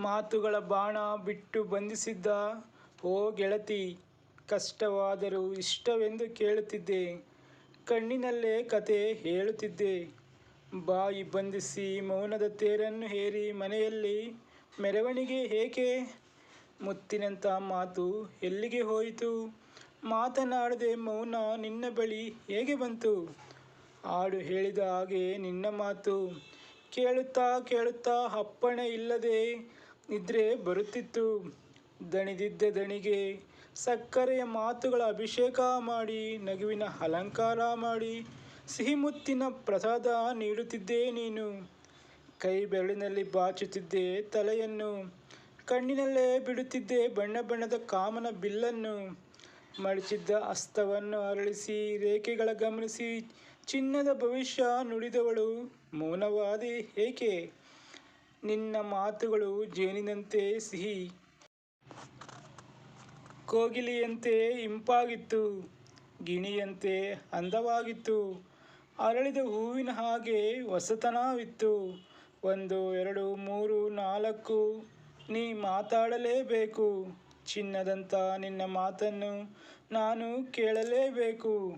ಮಾತುಗಳ ಬಾಣ ಬಿಟ್ಟು ಬಂಧಿಸಿದ್ದ, ಓ ಗೆಳತಿ, ಕಷ್ಟವಾದರೂ ಇಷ್ಟವೆಂದು ಕೇಳುತ್ತಿದ್ದೆ. ಕಣ್ಣಿನಲ್ಲೇ ಕತೆ ಹೇಳುತ್ತಿದ್ದೆ. ಬಾಯಿ ಬಂಧಿಸಿ ಮೌನದ ತೇರನ್ನು ಹೇರಿ ಮನೆಯಲ್ಲಿ ಮೆರವಣಿಗೆ ಏಕೆ ಮುತ್ತಿನಂಥ ಮಾತು ಎಲ್ಲಿಗೆ ಹೋಯಿತು? ಮಾತನಾಡದೆ ಮೌನ ನಿನ್ನ ಬಳಿ ಹೇಗೆ ಬಂತು? ಹಾಡು ಹೇಳಿದ ಹಾಗೆ ನಿನ್ನ ಮಾತು. ಕೇಳುತ್ತಾ ಕೇಳುತ್ತಾ ಅಪ್ಪಣೆ ಇಲ್ಲದೆ ನಿದ್ರೆ ಬರುತ್ತಿತ್ತು. ದಣಿದಿದ್ದ ದಣಿಗೆ ಸಕ್ಕರೆಯ ಮಾತುಗಳ ಅಭಿಷೇಕ ಮಾಡಿ, ನಗುವಿನ ಅಲಂಕಾರ ಮಾಡಿ, ಸಿಹಿ ಮುತ್ತಿನ ಪ್ರಸಾದ ನೀಡುತ್ತಿದ್ದೆ ನೀನು. ಕೈ ಬೆರಳಿನಲ್ಲಿ ಬಾಚುತ್ತಿದ್ದೆ ತಲೆಯನ್ನು, ಕಣ್ಣಿನಲ್ಲೇ ಬಿಡುತ್ತಿದ್ದೆ ಬಣ್ಣ ಬಣ್ಣದ ಕಾಮನ ಬಿಲ್ಲನ್ನು. ಮಡಚಿದ್ದ ಅಸ್ತವನ್ನು ಅರಳಿಸಿ, ರೇಖೆಗಳ ಗಮನಿಸಿ, ಚಿನ್ನದ ಭವಿಷ್ಯ ನುಡಿದವಳು ಮೌನವಾದಿ ಏಕೆ? ನಿನ್ನ ಮಾತುಗಳು ಜೇನಿನಂತೆ ಸಿಹಿ. ಕೋಗಿಲೆಯಂತೆ ಇಂಪಾಗಿತ್ತು, ಗಿಣಿಯಂತೆ ಅಂದವಾಗಿತ್ತು. ಅರಳಿದ ಹೂವಿನ ಹಾಗೆ ಹೊಸತನವಿತ್ತು. ಒಂದು, ಎರಡು, ಮೂರು, ನಾಲ್ಕು, ನೀ ಮಾತಾಡಲೇಬೇಕು. ಚಿನ್ನದಂತ ನಿನ್ನ ಮಾತನ್ನು ನಾನು ಕೇಳಲೇಬೇಕು.